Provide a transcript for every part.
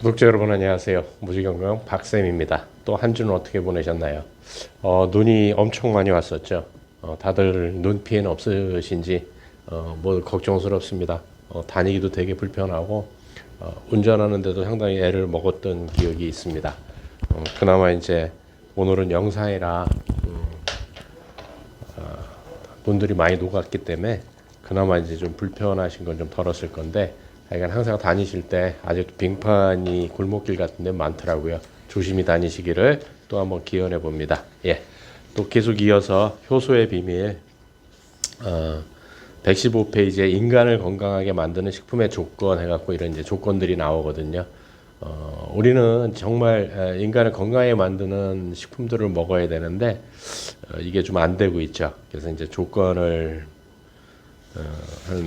구독자 여러분 안녕하세요. 무지경경 박쌤입니다. 또 한 주는 어떻게 보내셨나요? 어, 눈이 엄청 많이 왔었죠. 어, 다들 눈 피해는 없으신지 어, 뭐 걱정스럽습니다. 어, 다니기도 되게 불편하고 어, 운전하는데도 상당히 애를 먹었던 기억이 있습니다. 어, 그나마 이제 오늘은 영상이라 음, 어, 눈들이 많이 녹았기 때문에 그나마 이제 좀 불편하신 건 좀 덜었을 건데 하여간 항상 다니실 때 아직도 빙판이 골목길 같은 데 많더라고요. 조심히 다니시기를 또 한번 기원해 봅니다. 예. 또 계속 이어서 효소의 비밀 어, 115페이지에 인간을 건강하게 만드는 식품의 조건 해갖고 이런 이제 조건들이 나오거든요. 어, 우리는 정말 에, 인간을 건강하게 만드는 식품들을 먹어야 되는데 어, 이게 좀 안 되고 있죠. 그래서 이제 조건을 어, 한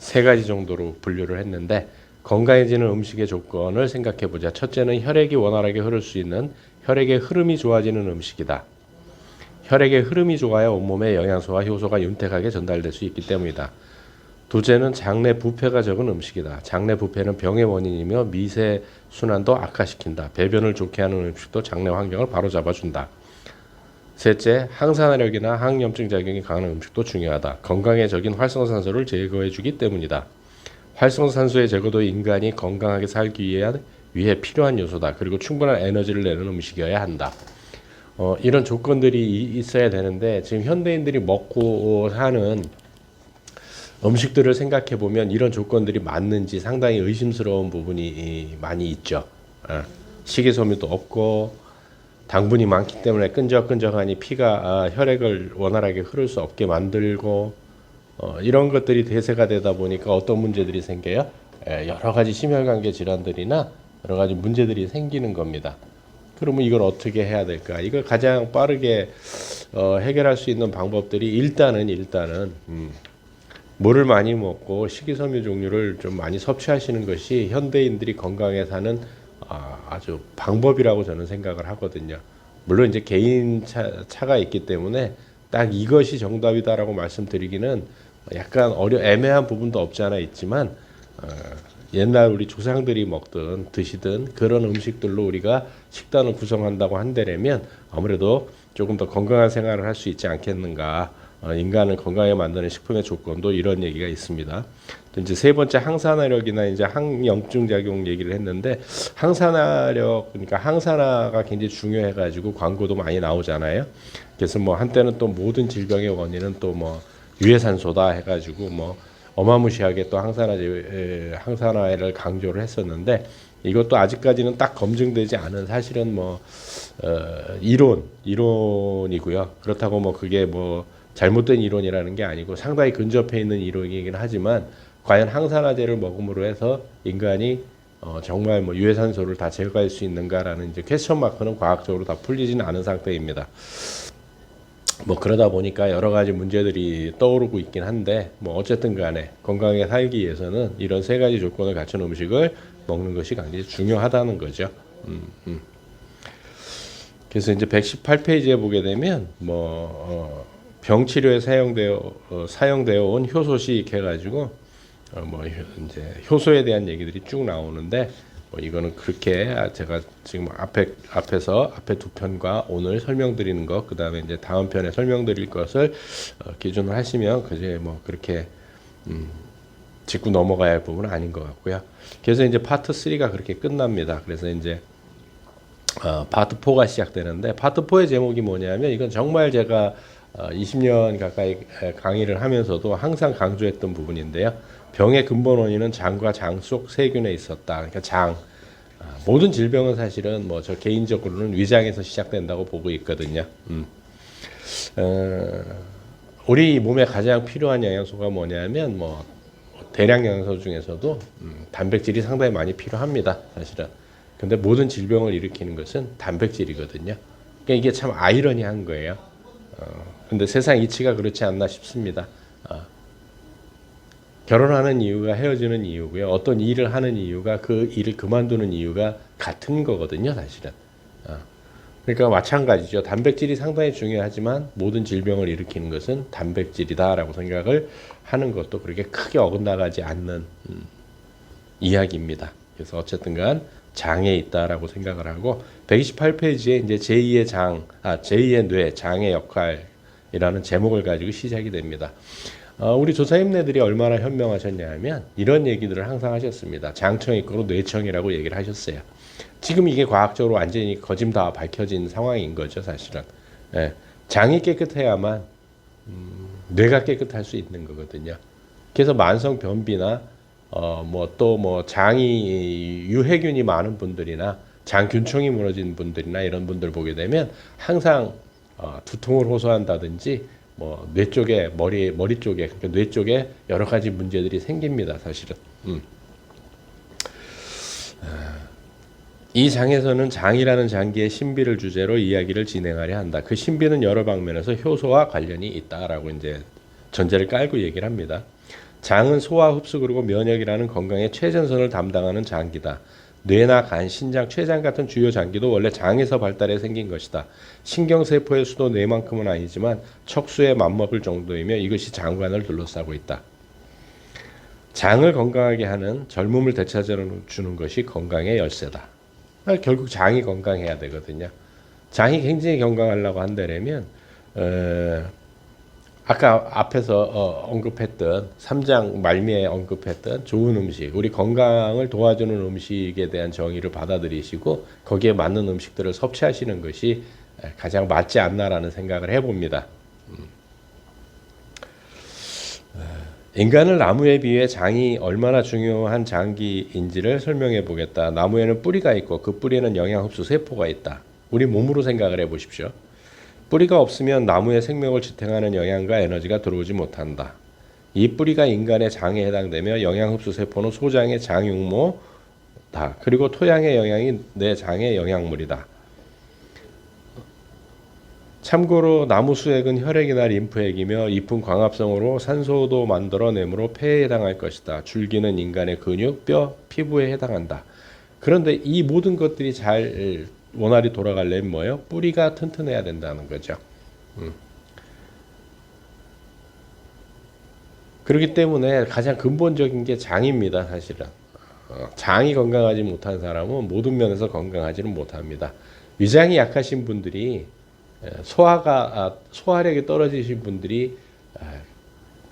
세 가지 정도로 분류를 했는데 건강해지는 음식의 조건을 생각해 보자. 첫째는 혈액이 원활하게 흐를 수 있는 혈액의 흐름이 좋아지는 음식이다. 혈액의 흐름이 좋아야 온몸에 영양소와 효소가 윤택하게 전달될 수 있기 때문이다. 둘째는 장내 부패가 적은 음식이다. 장내 부패는 병의 원인이며 미세 순환도 악화시킨다. 배변을 좋게 하는 음식도 장내 환경을 바로잡아준다. 셋째, 항산화력이나 항염증 작용이 강한 음식도 중요하다. 건강에 적인 활성산소를 제거해주기 때문이다. 활성산소의 제거도 인간이 건강하게 살기 위해, 위해 필요한 요소다. 그리고 충분한 에너지를 내는 음식이어야 한다. 어, 이런 조건들이 이- 있어야 되는데 지금 현대인들이 먹고 사는 음식들을 생각해 보면 이런 조건들이 맞는지 상당히 의심스러운 부분이 이- 많이 있죠. 어, 식이섬유도 없고 당분이 많기 때문에 끈적끈적하니 피가 아, 혈액을 원활하게 흐를 수 없게 만들고 어, 이런 것들이 대세가 되다 보니까 어떤 문제들이 생겨요? 에, 여러 가지 심혈관계 질환들이나 여러 가지 문제들이 생기는 겁니다. 그러면 이걸 어떻게 해야 될까? 이걸 가장 빠르게 어, 해결할 수 있는 방법들이 일단은 일단은 음, 물을 많이 먹고 식이섬유 종류를 좀 많이 섭취하시는 것이 현대인들이 건강에 사는 아, 아주 방법이라고 저는 생각을 하거든요. 물론 이제 개인 차, 차가 있기 때문에 딱 이것이 정답이다라고 말씀드리기는 약간 어려 애매한 부분도 없지 않아 있지만 어, 옛날 우리 조상들이 먹던 드시던 그런 음식들로 우리가 식단을 구성한다고 한다면 아무래도 조금 더 건강한 생활을 할 수 있지 않겠는가. 어, 인간을 건강하게 만드는 식품의 조건도 이런 얘기가 있습니다. 또 이제 세 번째 항산화력이나 이제 항염증 작용 얘기를 했는데 항산화력 그러니까 항산화가 굉장히 중요해 가지고 광고도 많이 나오잖아요. 그래서 뭐 한때는 또 모든 질병의 원인은 또 뭐 유해산소다 해 가지고 뭐 어마무시하게 또 항산화제 에, 항산화를 강조를 했었는데 이것도 아직까지는 딱 검증되지 않은 사실은 뭐 어, 이론 이론이고요. 그렇다고 뭐 그게 뭐 잘못된 이론이라는 게 아니고 상당히 근접해 있는 이론이긴 하지만 과연 항산화제를 먹음으로 해서 인간이 어, 정말 뭐 유해산소를 다 제거할 수 있는가라는 이제 퀘스천 마크는 과학적으로 다 풀리지는 않은 상태입니다. 뭐 그러다 보니까 여러 가지 문제들이 떠오르고 있긴 한데 뭐 어쨌든 간에 건강하게 살기 위해서는 이런 세 가지 조건을 갖춘 음식을 먹는 것이 굉장히 중요하다는 거죠. 음, 음. 그래서 이제 118페이지에 보게 되면 뭐 어, 병치료에 사용되어 어, 사용되어 온 효소식 해가지고 어, 뭐 효- 이제 효소에 대한 얘기들이 쭉 나오는데 뭐 이거는 그렇게 제가 지금 앞에 앞에서 앞에 두 편과 오늘 설명드리는 것 그다음에 이제 다음 편에 설명드릴 것을 어, 기준으로 하시면 그제 뭐 그렇게 음, 짚고 넘어가야 할 부분은 아닌 것 같고요. 그래서 이제 파트 3가 그렇게 끝납니다. 그래서 이제 어, 파트 4가 시작되는데 파트 4의 제목이 뭐냐면 이건 정말 제가 어, 20년 가까이 에, 강의를 하면서도 항상 강조했던 부분인데요. 병의 근본 원인은 장과 장 속 세균에 있었다. 그러니까 장 아, 모든 질병은 사실은 뭐 저 개인적으로는 위장에서 시작된다고 보고 있거든요. 음. 어, 우리 몸에 가장 필요한 영양소가 뭐냐면 뭐 대량 영양소 중에서도 음, 단백질이 상당히 많이 필요합니다. 사실은. 근데 모든 질병을 일으키는 것은 단백질이거든요. 그러니까 이게 참 아이러니한 거예요. 어, 근데 세상 이치가 그렇지 않나 싶습니다. 어, 결혼하는 이유가 헤어지는 이유고요. 어떤 일을 하는 이유가 그 일을 그만두는 이유가 같은 거거든요, 사실은. 어. 그러니까 마찬가지죠. 단백질이 상당히 중요하지만 모든 질병을 일으키는 것은 단백질이다라고 생각을 하는 것도 그렇게 크게 어긋나가지 않는 음, 이야기입니다. 그래서 어쨌든간 장에 있다라고 생각을 하고 128페이지에 이제 제2의 장, 아 제2의 뇌, 장의 역할이라는 제목을 가지고 시작이 됩니다. 어, 우리 조사님네들이 얼마나 현명하셨냐면 이런 얘기들을 항상 하셨습니다. 장청 있고 뇌청이라고 얘기를 하셨어요. 지금 이게 과학적으로 완전히 거짐 다 밝혀진 상황인 거죠, 사실은. 예, 장이 깨끗해야만 음, 뇌가 깨끗할 수 있는 거거든요. 그래서 만성 변비나 어 뭐 또 뭐 장이 유해균이 많은 분들이나 장균총이 무너진 분들이나 이런 분들 보게 되면 항상 어, 두통을 호소한다든지 뭐 뇌 쪽에 머리 머리 쪽에 그러니까 뇌 쪽에 여러 가지 문제들이 생깁니다 사실은. 음. 아, 이 장에서는 장이라는 장기의 신비를 주제로 이야기를 진행하려 한다. 그 신비는 여러 방면에서 효소와 관련이 있다라고 이제 전제를 깔고 얘기를 합니다. 장은 소화 흡수 그리고 면역이라는 건강의 최전선을 담당하는 장기다. 뇌나 간, 신장, 췌장 같은 주요 장기도 원래 장에서 발달해 생긴 것이다. 신경세포의 수도 뇌만큼은 아니지만 척수에 맞먹을 정도이며 이것이 장관을 둘러싸고 있다. 장을 건강하게 하는 젊음을 되찾아주는 것이 건강의 열쇠다. 아, 결국 장이 건강해야 되거든요. 장이 굉장히 건강하려고 한다면 어, 아까 앞에서 어, 언급했던 3장 말미에 언급했던 좋은 음식, 우리 건강을 도와주는 음식에 대한 정의를 받아들이시고 거기에 맞는 음식들을 섭취하시는 것이 가장 맞지 않나라는 생각을 해봅니다. 음. 인간을 나무에 비해 장이 얼마나 중요한 장기인지를 설명해 보겠다. 나무에는 뿌리가 있고 그 뿌리에는 영양 흡수 세포가 있다. 우리 몸으로 생각을 해 보십시오. 뿌리가 없으면 나무의 생명을 지탱하는 영양과 에너지가 들어오지 못한다. 이 뿌리가 인간의 장에 해당되며 영양 흡수 세포는 소장의 장육모다. 그리고 토양의 영양이 내 장의 영양물이다. 참고로 나무 수액은 혈액이나 림프액이며 잎은 광합성으로 산소도 만들어내므로 폐에 해당할 것이다. 줄기는 인간의 근육, 뼈, 피부에 해당한다. 그런데 이 모든 것들이 잘 원활히 돌아가려면 뭐예요? 뿌리가 튼튼해야 된다는 거죠. 음. 그렇기 때문에 가장 근본적인 게 장입니다, 사실은. 어, 장이 건강하지 못한 사람은 모든 면에서 건강하지는 못합니다. 위장이 약하신 분들이 소화가 아, 소화력이 떨어지신 분들이 아,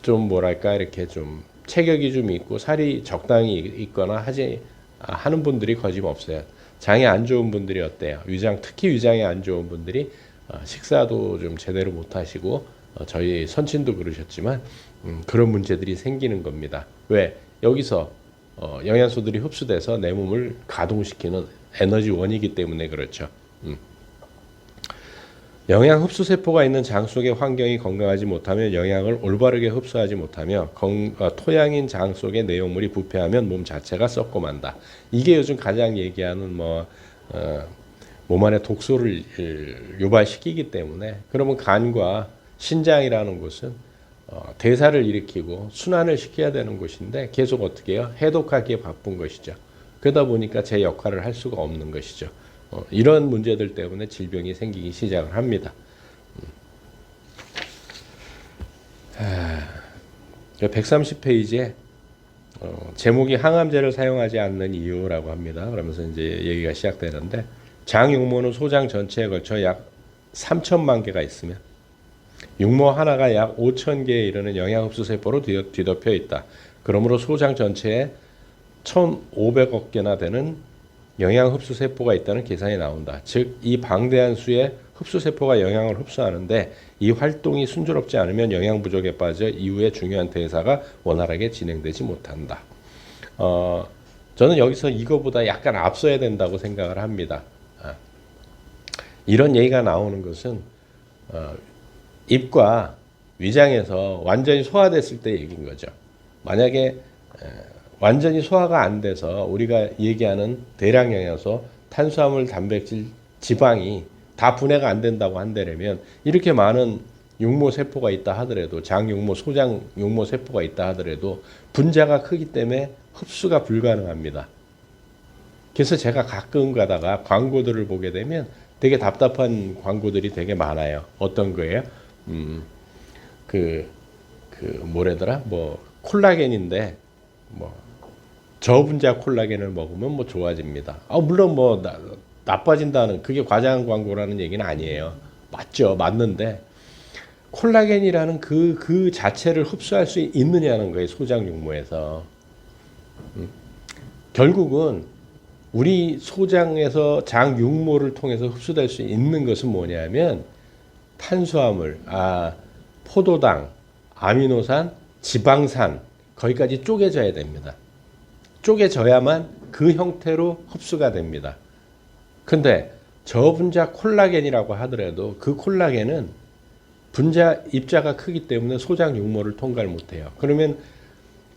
좀 뭐랄까 이렇게 좀 체격이 좀 있고 살이 적당히 있거나 하지 아, 하는 분들이 거짓 없어요. 장이 안 좋은 분들이 어때요? 위장 특히 위장이 안 좋은 분들이 어, 식사도 좀 제대로 못 하시고 어, 저희 선친도 그러셨지만 음, 그런 문제들이 생기는 겁니다. 왜 여기서 어, 영양소들이 흡수돼서 내 몸을 가동시키는 에너지원이기 때문에 그렇죠. 음. 영양 흡수 세포가 있는 장 속의 환경이 건강하지 못하면 영양을 올바르게 흡수하지 못하며 건, 어, 토양인 장 속의 내용물이 부패하면 몸 자체가 썩고 만다. 이게 요즘 가장 얘기하는 뭐 어, 몸 안에 독소를 유발시키기 때문에 그러면 간과 신장이라는 곳은 어, 대사를 일으키고 순환을 시켜야 되는 곳인데 계속 어떻게 해요? 해독하기에 바쁜 것이죠. 그러다 보니까 제 역할을 할 수가 없는 것이죠. 어, 이런 문제들 때문에 질병이 생기기 시작을 합니다. 음. 130페이지에 어, 제목이 항암제를 사용하지 않는 이유라고 합니다. 그러면서 이제 얘기가 시작되는데 장육모는 소장 전체에 걸쳐 약 3천만 개가 있으며 육모 하나가 약 5천 개에 이르는 영양 흡수 세포로 뒤덮여 있다. 그러므로 소장 전체에 1,500억 개나 되는 영양 흡수 세포가 있다는 계산이 나온다. 즉, 이 방대한 수의 흡수 세포가 영양을 흡수하는데 이 활동이 순조롭지 않으면 영양 부족에 빠져 이후에 중요한 대사가 원활하게 진행되지 못한다. 어, 저는 여기서 이거보다 약간 앞서야 된다고 생각을 합니다. 아, 이런 얘기가 나오는 것은 어, 입과 위장에서 완전히 소화됐을 때 얘기인 거죠. 만약에 에, 완전히 소화가 안 돼서 우리가 얘기하는 대량 영양소, 탄수화물, 단백질, 지방이 다 분해가 안 된다고 한다면 이렇게 많은 육모 세포가 있다 하더라도 장육모, 소장 육모 세포가 있다 하더라도 분자가 크기 때문에 흡수가 불가능합니다. 그래서 제가 가끔 가다가 광고들을 보게 되면 되게 답답한 광고들이 되게 많아요. 어떤 거예요? 음, 그, 그, 뭐래더라? 뭐, 콜라겐인데, 뭐, 저분자 콜라겐을 먹으면 뭐 좋아집니다. 아 물론 뭐 나, 나빠진다는 그게 과장 광고라는 얘기는 아니에요. 맞죠, 맞는데 콜라겐이라는 그, 그 자체를 흡수할 수 있느냐는 거예요, 소장 육모에서. 음. 결국은 우리 소장에서 장 육모를 통해서 흡수될 수 있는 것은 뭐냐면 탄수화물, 아, 포도당, 아미노산, 지방산, 거기까지 쪼개져야 됩니다. 쪼개져야만 그 형태로 흡수가 됩니다. 근데 저분자 콜라겐이라고 하더라도 그 콜라겐은 분자 입자가 크기 때문에 소장 육모를 통과를 못해요. 그러면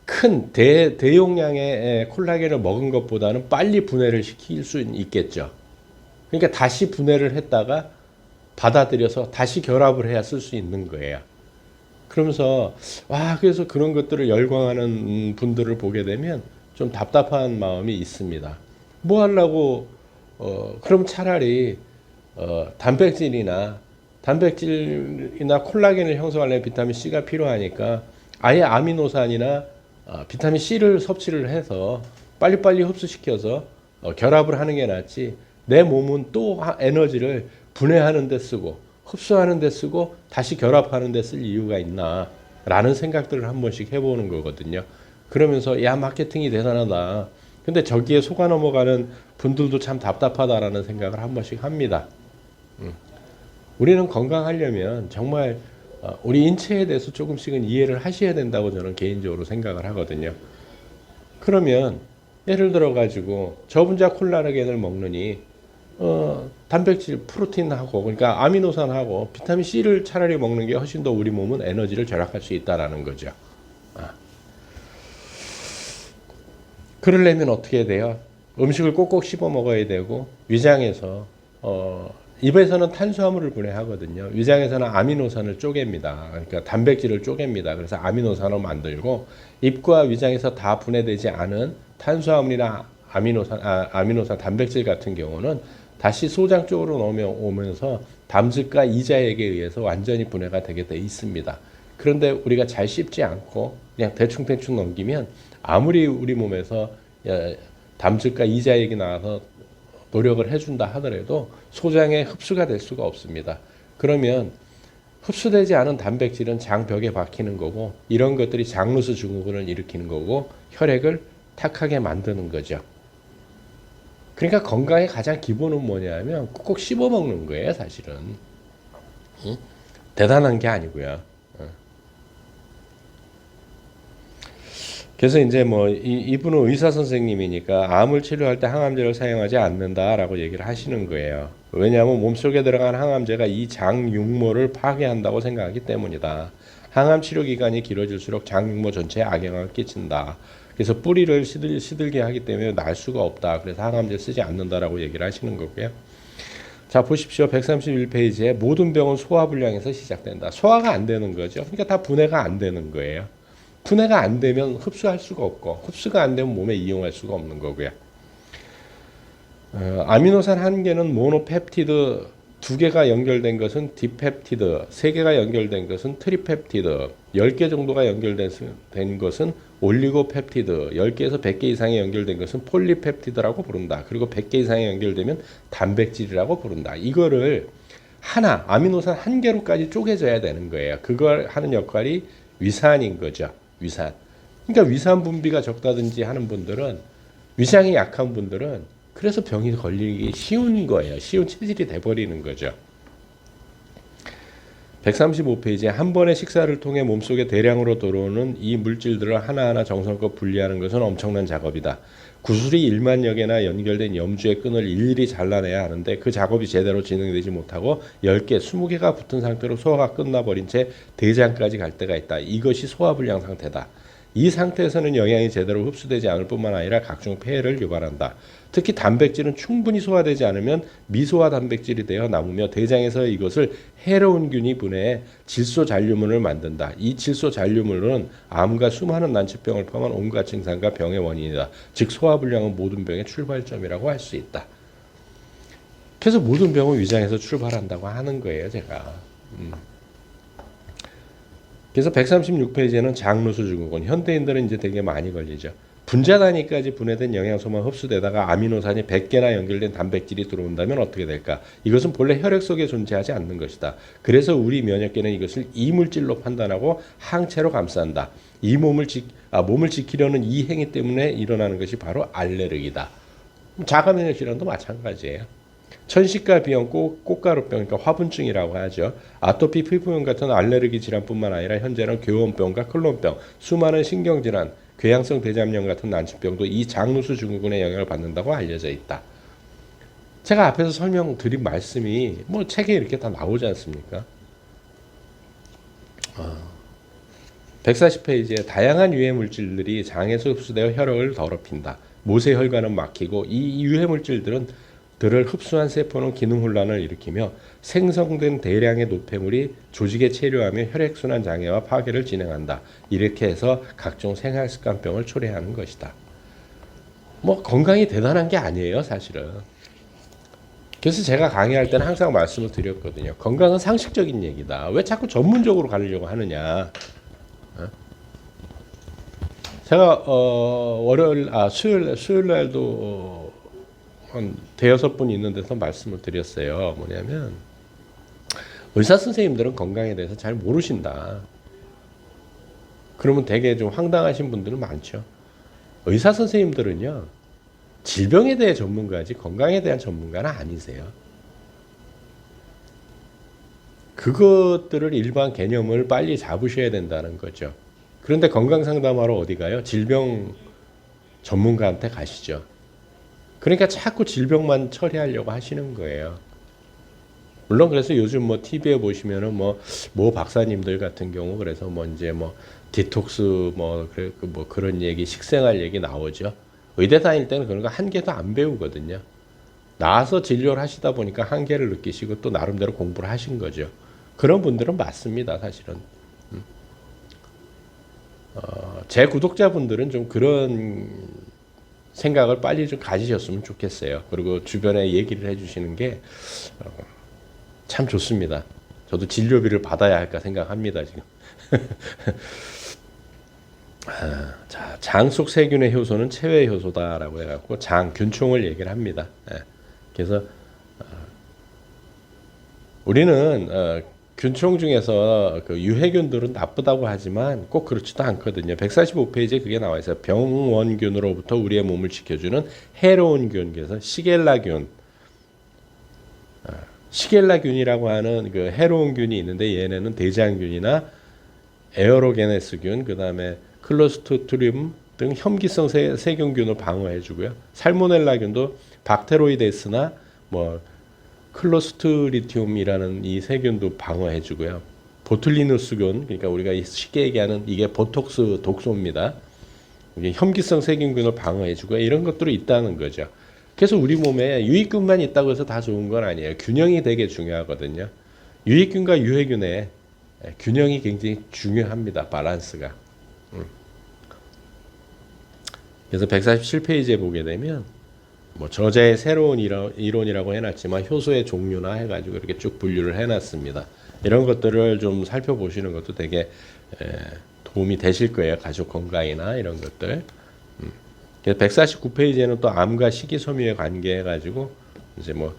큰 대, 대용량의 콜라겐을 먹은 것보다는 빨리 분해를 시킬 수 있겠죠. 그러니까 다시 분해를 했다가 받아들여서 다시 결합을 해야 쓸 수 있는 거예요. 그러면서 와 그래서 그런 것들을 열광하는 분들을 보게 되면 좀 답답한 마음이 있습니다. 뭐 하려고 어 그럼 차라리 어 단백질이나 단백질이나 콜라겐을 형성하려면 비타민 C가 필요하니까 아예 아미노산이나 어, 비타민 C를 섭취를 해서 빨리빨리 흡수시켜서 어, 결합을 하는 게 낫지 내 몸은 또 하- 에너지를 분해하는 데 쓰고 흡수하는 데 쓰고 다시 결합하는 데 쓸 이유가 있나 라는 생각들을 한 번씩 해보는 거거든요 그러면서 야 마케팅이 대단하다 근데 저기에 속아 넘어가는 분들도 참 답답하다라는 생각을 한 번씩 합니다 음. 우리는 건강하려면 정말 어, 우리 인체에 대해서 조금씩은 이해를 하셔야 된다고 저는 개인적으로 생각을 하거든요. 그러면 예를 들어 가지고 저분자 콜라겐을 먹느니 어, 단백질, 프로틴하고 그러니까 아미노산하고 비타민 C를 차라리 먹는 게 훨씬 더 우리 몸은 에너지를 절약할 수 있다라는 거죠. 아. 그러려면 어떻게 돼요? 음식을 꼭꼭 씹어 먹어야 되고 위장에서 어, 입에서는 탄수화물을 분해하거든요. 위장에서는 아미노산을 쪼갭니다. 그러니까 단백질을 쪼갭니다. 그래서 아미노산을 만들고 입과 위장에서 다 분해되지 않은 탄수화물이나 아미노산, 아, 아미노산 단백질 같은 경우는 다시 소장 쪽으로 넘어오면서 담즙과 이자액에 의해서 완전히 분해가 되게 돼 있습니다. 그런데 우리가 잘 씹지 않고 그냥 대충대충 넘기면 아무리 우리 몸에서 어, 담즙과 이자액이 나와서 노력을 해준다 하더라도 소장에 흡수가 될 수가 없습니다. 그러면 흡수되지 않은 단백질은 장벽에 박히는 거고 이런 것들이 장루스 증후군을 일으키는 거고 혈액을 탁하게 만드는 거죠. 그러니까 건강의 가장 기본은 뭐냐면 꾹꾹 씹어 먹는 거예요, 사실은. 응? 대단한 게 아니고요. 어. 그래서 이제 뭐 이, 이분은 의사 선생님이니까 암을 치료할 때 항암제를 사용하지 않는다라고 얘기를 하시는 거예요. 왜냐하면 몸속에 들어간 항암제가 이 장육모를 파괴한다고 생각하기 때문이다. 항암 치료 기간이 길어질수록 장육모 전체에 악영향을 끼친다. 그래서 뿌리를 시들, 시들게 하기 때문에 날 수가 없다. 그래서 항암제 쓰지 않는다라고 얘기를 하시는 거고요. 자 보십시오. 131페이지에 모든 병은 소화불량에서 시작된다. 소화가 안 되는 거죠. 그러니까 다 분해가 안 되는 거예요. 분해가 안 되면 흡수할 수가 없고 흡수가 안 되면 몸에 이용할 수가 없는 거고요. 어, 아미노산 한 개는 모노펩티드 두 개가 연결된 것은 디펩티드, 세 개가 연결된 것은 트리펩티드, 열 개 정도가 연결된 것은 올리고펩티드, 열 개에서 백 개 이상이 연결된 것은 폴리펩티드라고 부른다. 그리고 백 개 이상이 연결되면 단백질이라고 부른다. 이거를 하나 아미노산 한 개로까지 쪼개져야 되는 거예요. 그걸 하는 역할이 위산인 거죠. 위산. 그러니까 위산 분비가 적다든지 하는 분들은 위장이 약한 분들은 그래서 병이 걸리기 쉬운 거예요. 쉬운 체질이 돼버리는 거죠. 135페이지에 한 번의 식사를 통해 몸속에 대량으로 들어오는 이 물질들을 하나하나 정성껏 분리하는 것은 엄청난 작업이다. 구슬이 1만여 개나 연결된 염주의 끈을 일일이 잘라내야 하는데 그 작업이 제대로 진행되지 못하고 10개, 20개가 붙은 상태로 소화가 끝나버린 채 대장까지 갈 때가 있다. 이것이 소화불량 상태다. 이 상태에서는 영양이 제대로 흡수되지 않을 뿐만 아니라 각종 폐해를 유발한다. 특히 단백질은 충분히 소화되지 않으면 미소화 단백질이 되어 남으며 대장에서 이것을 해로운 균이 분해해 질소 잔류물을 만든다. 이 질소 잔류물은 암과 수많은 난치병을 포함한 온갖 증상과 병의 원인이다. 즉 소화불량은 모든 병의 출발점이라고 할 수 있다. 그래서 모든 병은 위장에서 출발한다고 하는 거예요, 제가. 음. 그래서 136페이지에는 장루수 증후군 현대인들은 이제 되게 많이 걸리죠. 분자 단위까지 분해된 영양소만 흡수되다가 아미노산이 100개나 연결된 단백질이 들어온다면 어떻게 될까? 이것은 본래 혈액 속에 존재하지 않는 것이다. 그래서 우리 면역계는 이것을 이물질로 판단하고 항체로 감싼다. 이 몸을 지, 아, 몸을 지키려는 이 행위 때문에 일어나는 것이 바로 알레르기다. 자가 면역 질환도 마찬가지예요. 천식과 비염, 꽃, 꽃가루병, 그러니까 화분증이라고 하죠. 아토피 피부염 같은 알레르기 질환뿐만 아니라 현재는 교원병과 클론병, 수많은 신경질환, 궤양성 대장염 같은 난치병도 이 장누수 증후군의 영향을 받는다고 알려져 있다. 제가 앞에서 설명드린 말씀이 뭐 책에 이렇게 다 나오지 않습니까? 140페이지에 다양한 유해 물질들이 장에서 흡수되어 혈액을 더럽힌다. 모세 혈관은 막히고 이 유해 물질들은 들을 흡수한 세포는 기능 혼란을 일으키며 생성된 대량의 노폐물이 조직에 체류하며 혈액순환 장애와 파괴를 진행한다. 이렇게 해서 각종 생활 습관병을 초래하는 것이다. 뭐 건강이 대단한 게 아니에요, 사실은. 그래서 제가 강의할 때는 항상 말씀을 드렸거든요. 건강은 상식적인 얘기다. 왜 자꾸 전문적으로 가려고 하느냐? 어? 제가 어, 월요일 아 수요일 수요일 날도 어, 한 대여섯 분 있는 데서 말씀을 드렸어요. 뭐냐면 의사 선생님들은 건강에 대해서 잘 모르신다. 그러면 되게 좀 황당하신 분들은 많죠. 의사 선생님들은요 질병에 대해 전문가지 건강에 대한 전문가는 아니세요. 그것들을 일반 개념을 빨리 잡으셔야 된다는 거죠. 그런데 건강 상담하러 어디 가요? 질병 전문가한테 가시죠. 그러니까 자꾸 질병만 처리하려고 하시는 거예요. 물론 그래서 요즘 뭐 TV에 보시면은 뭐 모 박사님들 같은 경우 그래서 뭐 이제 뭐 디톡스 뭐, 그래, 그뭐 그런 얘기 식생활 얘기 나오죠. 의대 다닐 때는 그런 거 한 개도 안 배우거든요. 나와서 진료를 하시다 보니까 한계를 느끼시고 또 나름대로 공부를 하신 거죠. 그런 분들은 맞습니다, 사실은. 음. 어, 제 구독자분들은 좀 그런 생각을 빨리 좀 가지셨으면 좋겠어요. 그리고 주변에 얘기를 해주시는 게 참 좋습니다. 저도 진료비를 받아야 할까 생각합니다, 지금. 아, 자, 장 속 세균의 효소는 체외 효소다라고 해갖고 장 균총을 얘기를 합니다. 예. 그래서 어, 우리는 어, 균총 중에서 그 유해균들은 나쁘다고 하지만 꼭 그렇지도 않거든요. 145페이지에 그게 나와 있어요. 병원균으로부터 우리의 몸을 지켜주는 해로운 균, 그래서 시겔라균. 아, 시겔라균이라고 하는 그 해로운 균이 있는데 얘네는 대장균이나 에어로게네스균, 그 다음에 클로스토트리움 등 혐기성 세, 세균균을 방어해주고요. 살모넬라균도 박테로이데스나 뭐 클로스트리티움이라는 이 세균도 방어해주고요. 보툴리누스균, 그러니까 우리가 쉽게 얘기하는 이게 보톡스 독소입니다. 이게 혐기성 세균균을 방어해주고 이런 것들이 있다는 거죠. 그래서 우리 몸에 유익균만 있다고 해서 다 좋은 건 아니에요. 균형이 되게 중요하거든요. 유익균과 유해균의 균형이 굉장히 중요합니다. 밸런스가. 음. 그래서 147페이지에 보게 되면 뭐 저자의 새로운 이론, 이론이라고 해놨지만 효소의 종류나 해가지고 이렇게 쭉 분류를 해놨습니다. 이런 것들을 좀 살펴보시는 것도 되게 에, 도움이 되실 거예요. 가족 건강이나 이런 것들. 음. 그래서 149페이지에는 또 암과 식이섬유에 관계 해가지고 이제 뭐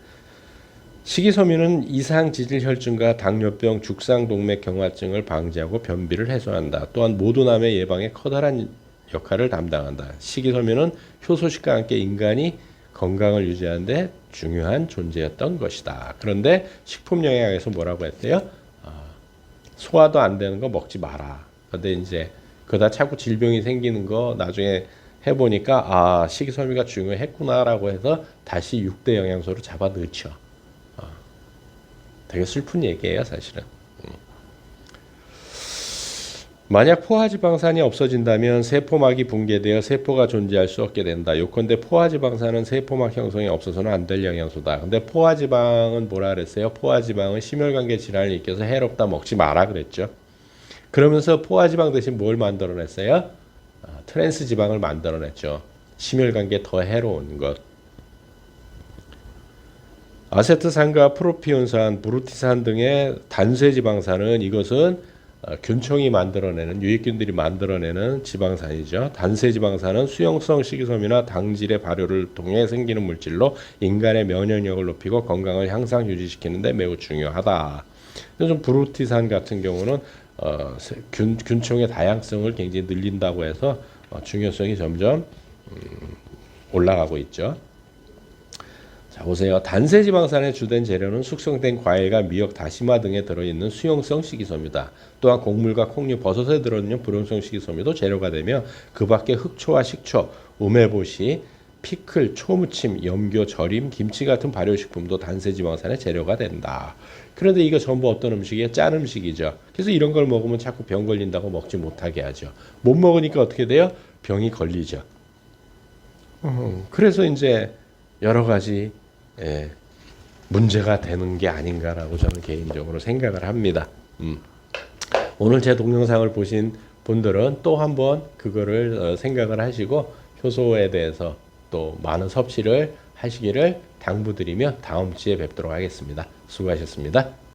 식이섬유는 이상 지질 혈증과 당뇨병, 죽상 동맥 경화증을 방지하고 변비를 해소한다. 또한 모두남의 예방에 커다란 역할을 담당한다. 식이섬유는 효소식과 함께 인간이 건강을 유지하는데 중요한 존재였던 것이다. 그런데 식품 영양에서 뭐라고 했대요? 아, 소화도 안 되는 거 먹지 마라. 근데 이제 그러다 자꾸 질병이 생기는 거 나중에 해보니까 아 식이섬유가 중요했구나라고 해서 다시 6대 영양소로 잡아 넣죠. 아, 되게 슬픈 얘기예요, 사실은. 만약 포화지방산이 없어진다면 세포막이 붕괴되어 세포가 존재할 수 없게 된다. 요컨대 포화지방산은 세포막 형성이 없어서는 안 될 영양소다. 근데 포화지방은 뭐라 그랬어요? 포화지방은 심혈관계 질환을 일으켜서 해롭다 먹지 마라 그랬죠. 그러면서 포화지방 대신 뭘 만들어냈어요? 아, 트랜스 지방을 만들어냈죠. 심혈관계 더 해로운 것. 아세트산과 프로피온산, 브루티산 등의 단쇄 지방산은 이것은 어, 균총이 만들어내는 유익균들이 만들어내는 지방산이죠. 단세 지방산은 수용성 식이섬유나 당질의 발효를 통해 생기는 물질로 인간의 면역력을 높이고 건강을 향상 유지시키는데 매우 중요하다. 요즘 브루티산 같은 경우는 어, 세- 균, 균총의 다양성을 굉장히 늘린다고 해서 어, 중요성이 점점 음, 올라가고 있죠. 자 보세요. 단세지방산의 주된 재료는 숙성된 과일과 미역, 다시마 등에 들어있는 수용성 식이섬유다. 또한 곡물과 콩류, 버섯에 들어있는 불용성 식이섬유도 재료가 되며 그 밖에 흑초와 식초, 우메보시, 피클, 초무침, 염교, 절임, 김치 같은 발효식품도 단세지방산의 재료가 된다. 그런데 이거 전부 어떤 음식이에요? 짠 음식이죠. 그래서 이런 걸 먹으면 자꾸 병 걸린다고 먹지 못하게 하죠. 못 먹으니까 어떻게 돼요? 병이 걸리죠. 어, 그래서 이제 여러 가지 예, 문제가 되는 게 아닌가라고 저는 개인적으로 생각을 합니다. 음. 오늘 제 동영상을 보신 분들은 또 한번 그거를 어, 생각을 하시고 효소에 대해서 또 많은 섭취를 하시기를 당부드리며 다음 주에 뵙도록 하겠습니다. 수고하셨습니다.